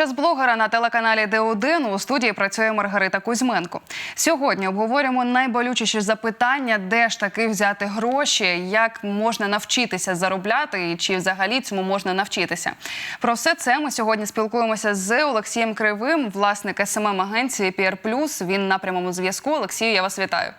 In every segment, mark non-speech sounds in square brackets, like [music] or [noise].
Час блогера на телеканалі Д1 у студії працює Маргарита Кузьменко. Сьогодні обговорюємо найболючіші запитання, де ж таки взяти гроші, як можна навчитися заробляти і чи взагалі цьому можна навчитися. Про все це ми сьогодні спілкуємося з Олексієм Кривим, власник СММ агенції PR+. Він на прямому зв'язку. Олексію, я вас вітаю.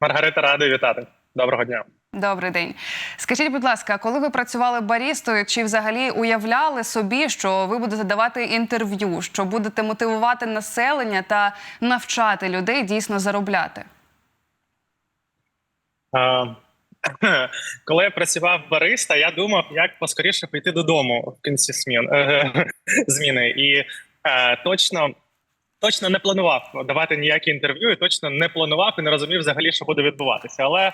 Маргарита, радий вітати. Доброго дня. Добрий день. Скажіть, будь ласка, коли ви працювали барістою, чи взагалі уявляли собі, що ви будете давати інтерв'ю, що будете мотивувати населення та навчати людей дійсно заробляти? А, [laughs] коли я працював бариста, я думав, як поскоріше прийти додому в кінці змін, е, [laughs] зміни. І е, точно, точно не планував давати ніякі інтерв'ю, і точно не планував і не розумів взагалі, що буде відбуватися. Але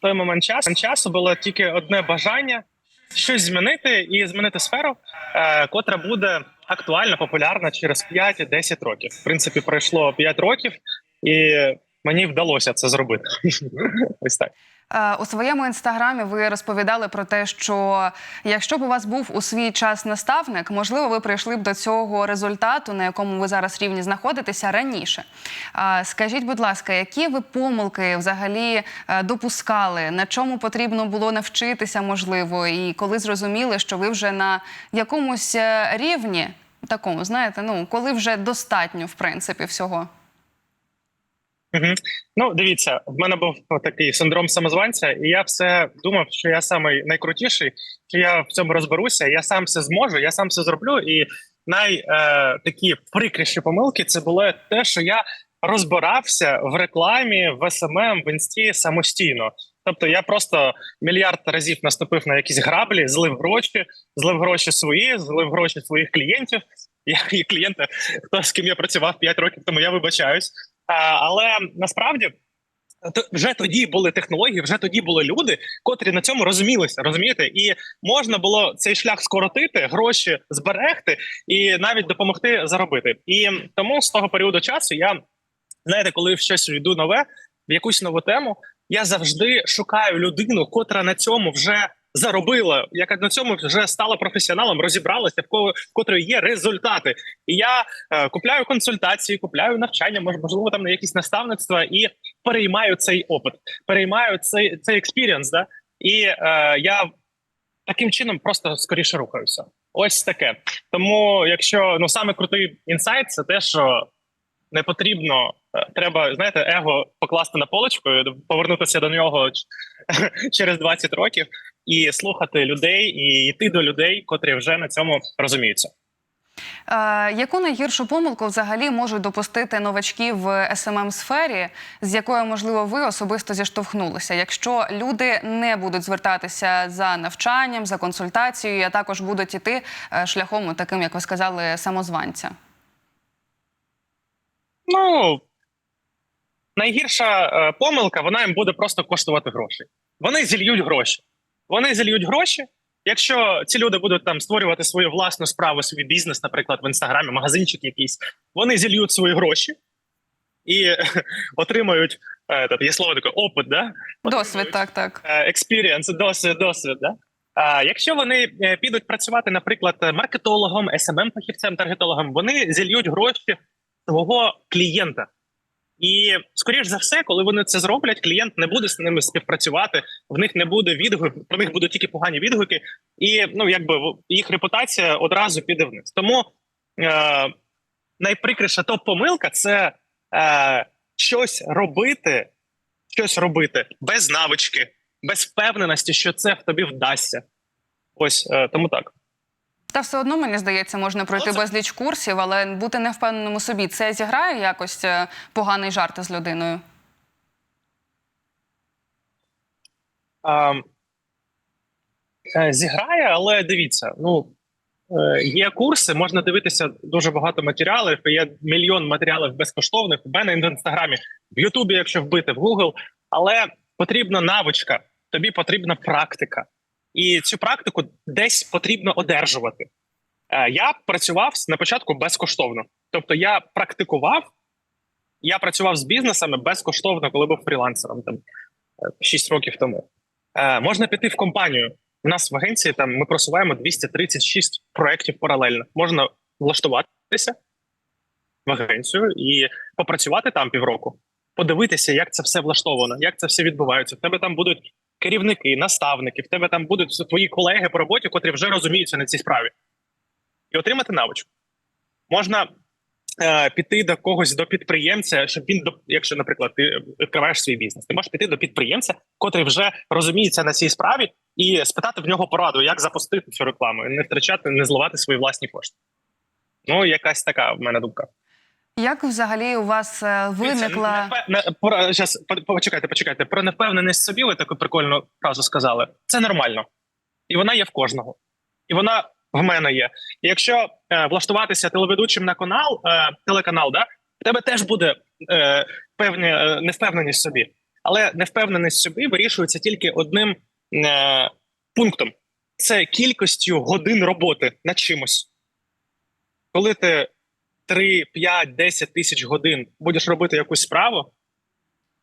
той момент часу, було тільки одне бажання щось змінити і змінити сферу, е, котра буде актуальна, популярна через 5-10 років. В принципі, пройшло 5 років, і мені вдалося це зробити. [laughs] Ось так. Е, У своєму інстаграмі ви розповідали про те, що якщо б у вас був у свій час наставник, можливо, ви прийшли б до цього результату, на якому ви зараз рівні знаходитеся раніше. Е, Скажіть, будь ласка, які ви помилки взагалі е, допускали, на чому потрібно було навчитися, можливо, і коли зрозуміли, що ви вже на якомусь рівні, такому, знаєте, ну коли вже достатньо, в принципі, всього. Ну, дивіться, в мене був такий синдром самозванця, і я все думав, що я самий найкрутіший, що я в цьому розберуся, я сам все зможу, я сам все зроблю. І най е, такі прикріші помилки це було те, що я розбирався в рекламі, в СММ, в інсті самостійно. Тобто я просто мільярд разів наступив на якісь граблі, злив гроші, злив гроші свої, злив гроші своїх клієнтів. Я і клієнти, хто з ким я працював 5 років тому, я вибачаюсь. А, але насправді вже тоді були технології, вже тоді були люди, котрі на цьому розумілися, розумієте, і можна було цей шлях скоротити, гроші зберегти і навіть допомогти заробити. І тому з того періоду часу я знаєте, коли в щось йду нове, в якусь нову тему, я завжди шукаю людину, котра на цьому вже заробила, яка на цьому вже стала професіоналом, розібралася, в кого в котрої є результати. І я е, купляю консультації, купляю навчання, мож- можливо, там на якісь наставництва, і переймаю цей опит, переймаю цей цей експірієнс, да? і е, я таким чином просто скоріше рухаюся. Ось таке. Тому, якщо ну саме крутий інсайт, це те, що не потрібно. е, Треба знаєте, его покласти на полочку, повернутися до нього [laughs] через 20 років і слухати людей, і йти до людей, котрі вже на цьому розуміються. Е, яку найгіршу помилку взагалі можуть допустити новачки в смм сфері, з якою можливо ви особисто зіштовхнулися, якщо люди не будуть звертатися за навчанням, за консультацією, а також будуть іти е, шляхом таким, як ви сказали, самозванця? Ну найгірша е, помилка, вона їм буде просто коштувати гроші. Вони зільють гроші. Вони зільють гроші. Якщо ці люди будуть там створювати свою власну справу, свій бізнес, наприклад, в інстаграмі, магазинчик якийсь, вони зільють свої гроші і [laughs] отримають е, та, є слово таке опит, да? Досвід, так, так. експірієнс, досвід, досвід. Да? А якщо вони е, підуть працювати, наприклад, маркетологом, smm фахівцем таргетологом, вони зільють гроші свого клієнта. І скоріш за все, коли вони це зроблять, клієнт не буде з ними співпрацювати. В них не буде відгук, про них будуть тільки погані відгуки, і ну якби їх репутація одразу піде вниз. Тому е, найприкриша топ помилка це е, щось робити, щось робити без навички, без впевненості, що це в тобі вдасться. Ось е, тому так. Та все одно мені здається, можна пройти Оце- безліч курсів, але бути невпевненим у собі це зіграє якось е, поганий жарт з людиною. А, е, зіграє, але дивіться, ну е, є курси, можна дивитися дуже багато матеріалів. Є мільйон матеріалів безкоштовних. У мене в інстаграмі, в Ютубі, якщо вбити, в Google, але потрібна навичка, тобі потрібна практика, і цю практику десь потрібно одержувати. Е, Я працював на початку безкоштовно, тобто я практикував, я працював з бізнесами безкоштовно, коли був фрілансером там 6 років тому. Е, можна піти в компанію, У нас в агенції там ми просуваємо 236 проєктів паралельно. Можна влаштуватися в агенцію і попрацювати там півроку, подивитися, як це все влаштовано, як це все відбувається. В тебе там будуть керівники, наставники, в тебе там будуть твої колеги по роботі, котрі вже розуміються на цій справі, і отримати навичку. Можна е, піти до когось до підприємця, щоб він до якщо, наприклад, ти відкриваєш свій бізнес, ти можеш піти до підприємця, котрий вже розуміється на цій справі, і спитати в нього пораду, як запустити цю рекламу, і не втрачати, не зливати свої власні кошти. Ну, якась така в мене думка. Як взагалі у вас е, виникла не- не- щас, почекайте, почекайте. Про невпевненість в собі ви таку прикольну фразу сказали. Це нормально, і вона є в кожного, і вона в мене є. І якщо е, влаштуватися телеведучим на канал, е, телеканал, да, в тебе теж буде е, певні е, невпевненість собі, але невпевненість собі вирішується тільки одним е, пунктом: це кількістю годин роботи над чимось. Коли ти 3, 5, 10 тисяч годин будеш робити якусь справу,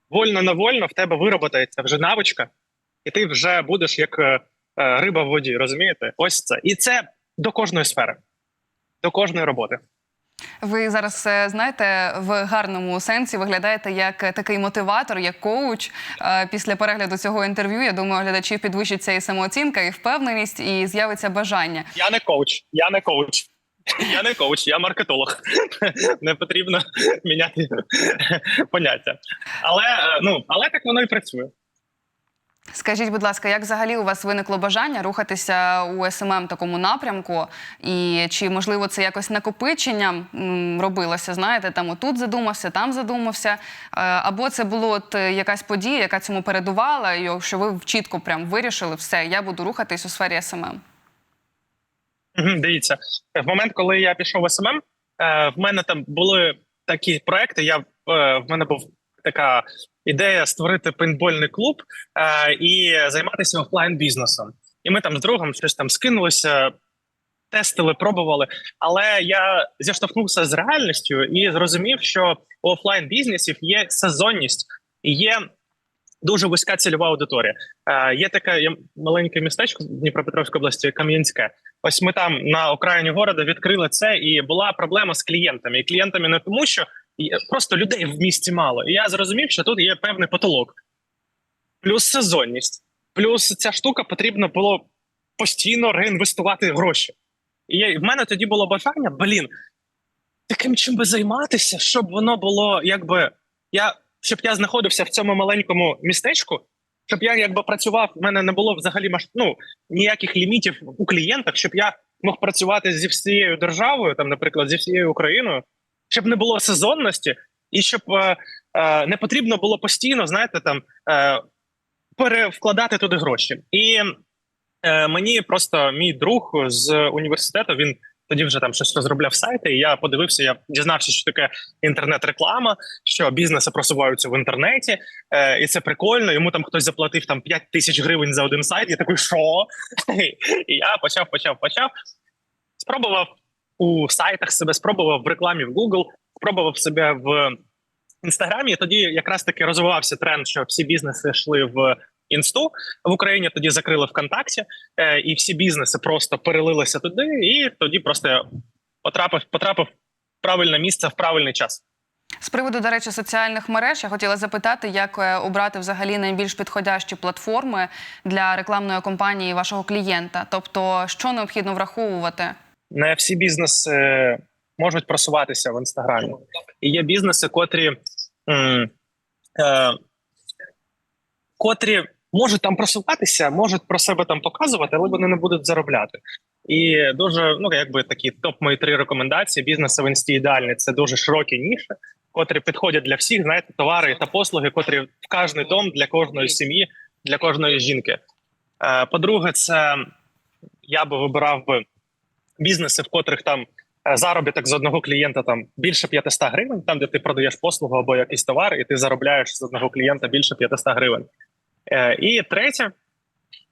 вольно невольно в тебе вироботається вже навичка, і ти вже будеш як е, е, риба в воді, розумієте? Ось це. І це до кожної сфери, до кожної роботи. ви зараз знаєте в гарному сенсі виглядаєте як е, такий мотиватор, як коуч. Після перегляду цього інтерв'ю я думаю, глядачів підвищиться і самооцінка, і впевненість, і з'явиться бажання. Я не коуч, я не коуч. Я не коуч, я маркетолог. [laughs] Не потрібно міняти [laughs] поняття. Але е, ну але так воно і працює. Скажіть, будь ласка, як взагалі у вас виникло бажання рухатися у СММ такому напрямку? І чи можливо це якось накопиченням робилося? Знаєте, там отут задумався, там задумався, Е, або це було от е, якась подія, яка цьому передувала, і що ви чітко прям вирішили все, я буду рухатись у сфері СММ. Дивіться, в момент, коли я пішов в СММ, е, в мене там були такі проекти. Я е, в мене був така ідея створити пейнтбольний клуб е, і займатися офлайн бізнесом. І ми там з другом щось там скинулися, тестили, пробували. Але я зіштовхнувся з реальністю і зрозумів, що у офлайн бізнесів є сезонність і є. Дуже вузька цільова аудиторія. Е, є таке маленьке містечко в Дніпропетровській області, Кам'янське. Ось ми там на окраїні города відкрили це, і була проблема з клієнтами. І клієнтами не тому, що просто людей в місті мало. І я зрозумів, що тут є певний потолок, плюс сезонність, плюс ця штука потрібно було постійно реінвестувати гроші. І в мене тоді було бажання, блін, таким чим би займатися, щоб воно було якби я щоб я знаходився в цьому маленькому містечку. Щоб я якби працював, в мене не було взагалі маш... ну, ніяких лімітів у клієнтах, щоб я мог працювати зі всією державою, там, наприклад, зі всією Україною, щоб не було сезонності, і щоб е, е, не потрібно було постійно, знаєте, там е, перевкладати туди гроші. І е, мені просто мій друг з університету він тоді вже там щось розробляв сайти. І я подивився, я дізнався, що таке інтернет-реклама, що бізнеси просуваються в інтернеті, е, і це прикольно. Йому там хтось заплатив там 5 тисяч гривень за один сайт. Я такий, що? [laughs] І я почав, почав, почав. Спробував у сайтах себе, спробував в рекламі в Google, спробував себе в інстаграмі. Тоді якраз таки розвивався тренд, що всі бізнеси йшли в інсту в Україні. Тоді закрили ВКонтакті, е, і всі бізнеси просто перелилися туди. І тоді просто потрапив, потрапив в правильне місце в правильний час. З приводу, до речі, соціальних мереж я хотіла запитати, як е, обрати взагалі найбільш підходящі платформи для рекламної кампанії вашого клієнта. Тобто, що необхідно враховувати? не всі бізнеси можуть просуватися в інстаграмі. І є бізнеси, котрі, м, е, котрі можуть там просуватися, можуть про себе там показувати, але вони не будуть заробляти. І дуже ну якби такі топ мої три рекомендації. Бізнеси в інсті ідеальний це дуже широкі ніші, котрі підходять для всіх. Знаєте, товари та послуги, котрі в кожний дом для кожної сім'ї, для кожної жінки. Е, По-друге, це я би вибирав би бізнеси, в котрих там е, заробіток з одного клієнта там більше 500 гривень, там де ти продаєш послугу або якийсь товар, і ти заробляєш з одного клієнта більше 500 гривень. Е, і третє,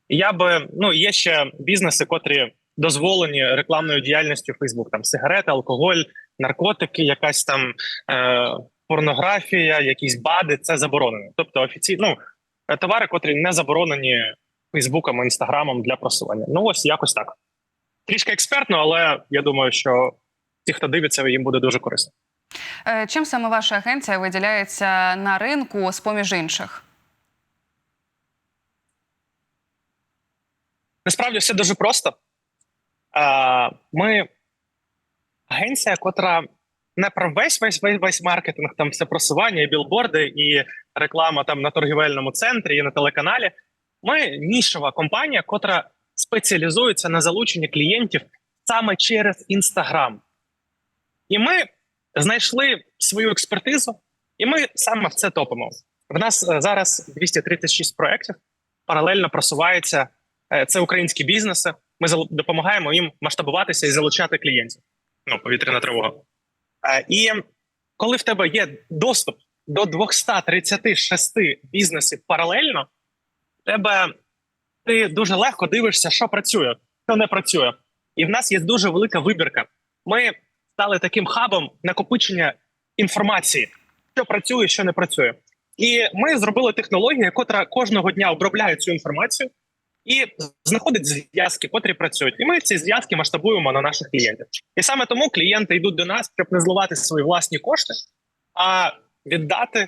я би ну є ще бізнеси, котрі дозволені рекламною діяльністю Facebook, там сигарети, алкоголь, наркотики, якась там е, порнографія, якісь бади. Це заборонено. Тобто офіційно ну, товари, котрі не заборонені Фейсбуком, інстаграмом для просування. Ну ось якось так. Трішки експертно, але я думаю, що ті, хто дивиться, їм буде дуже корисно. Е, Чим саме ваша агенція виділяється на ринку з поміж інших? Насправді все дуже просто. Ми агенція, котра не про весь весь весь весь маркетинг, там все просування, і білборди, і реклама там на торгівельному центрі, і на телеканалі. Ми нішова компанія, котра спеціалізується на залученні клієнтів саме через Інстаграм. І ми знайшли свою експертизу, і ми саме в це топимо. В нас е, зараз 236 проєктів, паралельно просувається. Е, Це українські бізнеси. Ми допомагаємо їм масштабуватися і залучати клієнтів. Ну, повітряна тривога. Е, І коли в тебе є доступ до 236 бізнесів паралельно, тебе ти дуже легко дивишся, що працює, що не працює. І в нас є дуже велика вибірка. Ми стали таким хабом накопичення інформації, що працює, що не працює. І ми зробили технологію, котра кожного дня обробляє цю інформацію і знаходить зв'язки, котрі працюють. І ми ці зв'язки масштабуємо на наших клієнтів. І саме тому клієнти йдуть до нас, щоб не зливати свої власні кошти, а віддати е,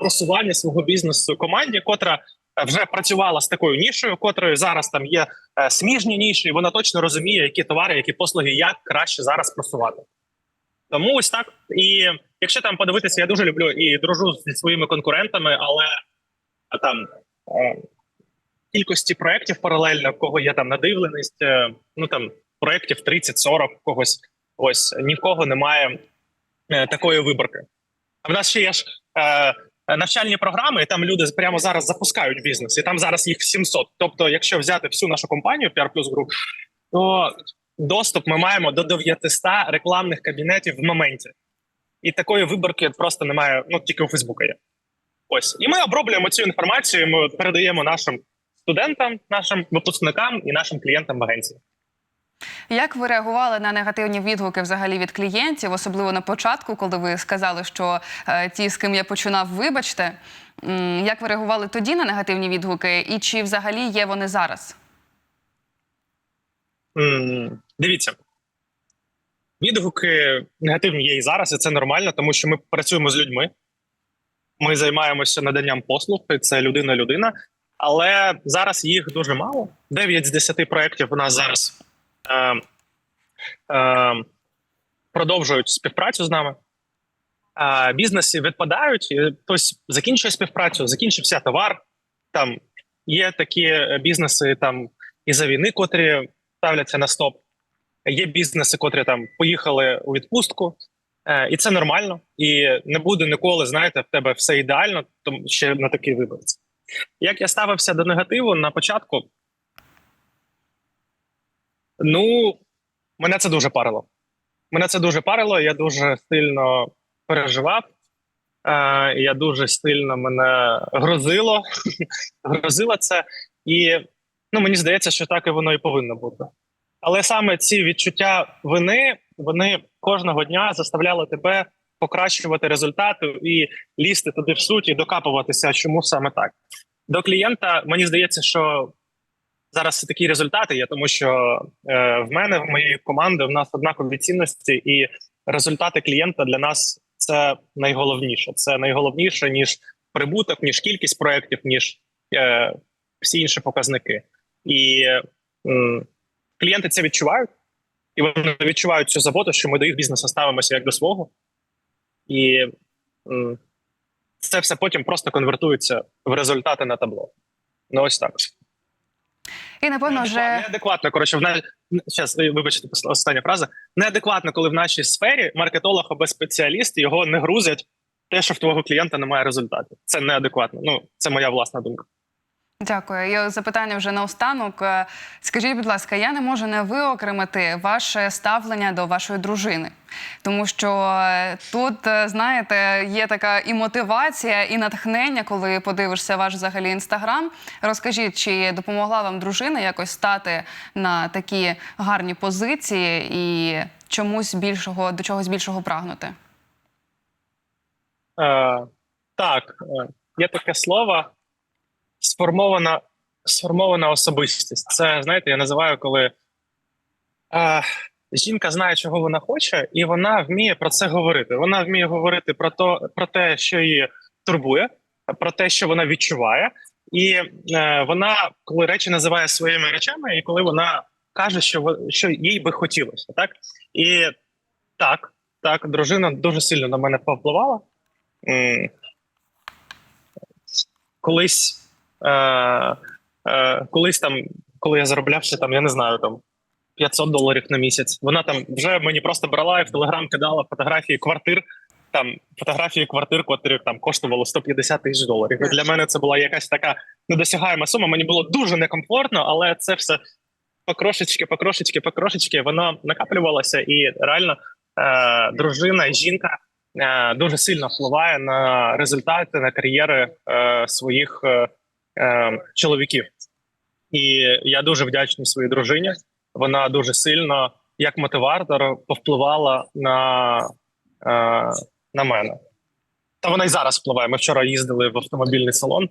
просування свого бізнесу команді, котра е, вже працювала з такою нішою, котрою зараз там є е, сміжні ніші, і вона точно розуміє, які товари, які послуги, як краще зараз просувати. Тому ось так. І якщо там подивитися, я дуже люблю і дружу зі своїми конкурентами, але там е, кількості проєктів паралельно, в кого є там надивленість, е, ну там проєктів 30-40 в когось. Ось ні в кого немає е, такої виборки. А в нас ще є ж е, навчальні програми, і там люди прямо зараз запускають бізнес, і там зараз їх 700. Тобто, якщо взяти всю нашу компанію PR Plus Group, то доступ ми маємо до 900 рекламних кабінетів в моменті. І такої виборки просто немає. Ну тільки у Фейсбука є. Ось і ми оброблюємо цю інформацію. Ми передаємо нашим студентам, нашим випускникам і нашим клієнтам в агенції. Як ви реагували на негативні відгуки взагалі від клієнтів, особливо на початку, коли ви сказали, що е, ті, з ким я починав, вибачте. Як ви реагували тоді на негативні відгуки, і чи взагалі є вони зараз? М, Дивіться, відгуки негативні є і зараз, і це нормально, тому що ми працюємо з людьми. Ми займаємося наданням послуг, і це людина-людина. Але зараз їх дуже мало. 9 з 10 проєктів у нас зараз е, е, продовжують співпрацю з нами. Е, бізнеси відпадають, хтось закінчує співпрацю, закінчився товар. Там є такі бізнеси там і за війни, котрі ставляться на стоп. Є бізнеси, котрі там поїхали у відпустку, е, і це нормально. І не буде ніколи, знаєте, в тебе все ідеально, тому ще на такий виборець. Як я ставився до негативу на початку? Ну, мене це дуже парило. Мене це дуже парило, я дуже сильно переживав. Е, я дуже сильно мене грозило. [laughs] грозило це. І ну, мені здається, що так і воно і повинно бути. Але саме ці відчуття вини, вони кожного дня заставляли тебе покращувати результати і лізти туди в суть і докапуватися, чому саме так. До клієнта мені здається, що зараз такі результати є, тому що е, в мене, в моєї команди, в нас однакові цінності, і результати клієнта для нас це найголовніше. Це найголовніше ніж прибуток, ніж кількість проєктів, ніж е, всі інші показники. І м, клієнти це відчувають, і вони відчувають цю заботу, що ми до їх бізнесу ставимося як до свого. І це все потім просто конвертується в результати на табло. Ну, ось так. І напевно вже Неадекватно, коротше, в на... Щас, вибачте, остання фраза. Неадекватно, коли в нашій сфері маркетолог або спеціаліст його не грузять те, що в твого клієнта немає результатів. Це неадекватно. Ну, це моя власна думка. Дякую. І запитання вже наостанок. Е, Скажіть, будь ласка, я не можу не виокремити ваше ставлення до вашої дружини, тому що е, тут, е, знаєте, є така і мотивація, і натхнення, коли подивишся ваш взагалі інстаграм. Розкажіть, чи допомогла вам дружина якось стати на такі гарні позиції і чомусь більшого до чогось більшого прагнути? Е, так, є таке слово сформована сформована особистість. Це знаєте, я називаю, коли е, жінка знає, чого вона хоче, і вона вміє про це говорити. Вона вміє говорити про то, про те, що її турбує, про те, що вона відчуває, і е, вона, коли речі називає своїми речами, і коли вона каже, що що їй би хотілося, так і так, так, дружина дуже сильно на мене повпливала. Колись, е, е, колись там, коли я заробляв ще там, я не знаю, там 500 доларів на місяць. Вона там вже мені просто брала і в телеграм кидала фотографії квартир. Там фотографії квартир, котрі там коштувало 150 тисяч доларів. І для мене це була якась така недосягаема сума. Мені було дуже некомфортно, але це все покрошечки, покрошечки, покрошечки. Воно накаплювалося, і реально е, дружина, жінка е, дуже сильно впливає на результати, на кар'єри е, своїх е, е, чоловіків. І я дуже вдячний своїй дружині. Вона дуже сильно, як мотиватор, повпливала на, е, на мене. Та вона й зараз впливає. Ми вчора їздили в автомобільний салон.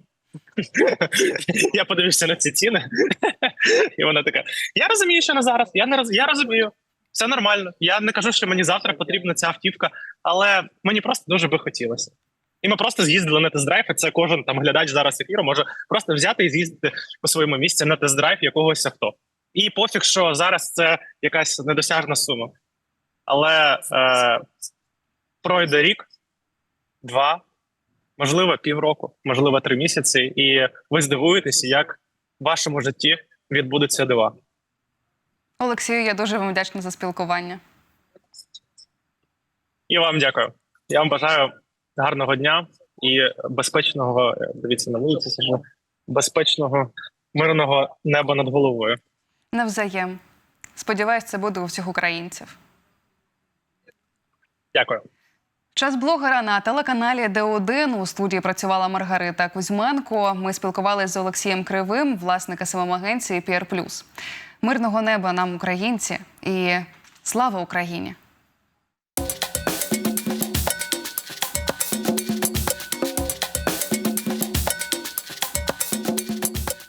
[laughs] Я подивився на ці ціни, і вона така: Я розумію, що на зараз. Я не роз... я розумію. Все нормально. Я не кажу, що мені завтра потрібна ця автівка, але мені просто дуже би хотілося. І ми просто з'їздили на тест-драйв, і це кожен там глядач зараз ефіру може просто взяти і з'їздити по своєму місці на тест-драйв якогось авто. І пофіг, що зараз це якась недосяжна сума. Але е, пройде рік, два, можливо, півроку, можливо, три місяці, і ви здивуєтеся, як в вашому житті відбудуться дива. Олексію, я дуже вам вдячна за спілкування. І вам дякую. Я вам бажаю гарного дня і безпечного. Дивіться на вулиці, безпечного мирного неба над головою. Навзаєм. Сподіваюсь, це буде у всіх українців. Дякую. Час блогера на телеканалі Д1 у студії працювала Маргарита Кузьменко. Ми спілкувалися з Олексієм Кривим, власника СММ агенції PR+. Мирного неба нам, українці, і слава Україні!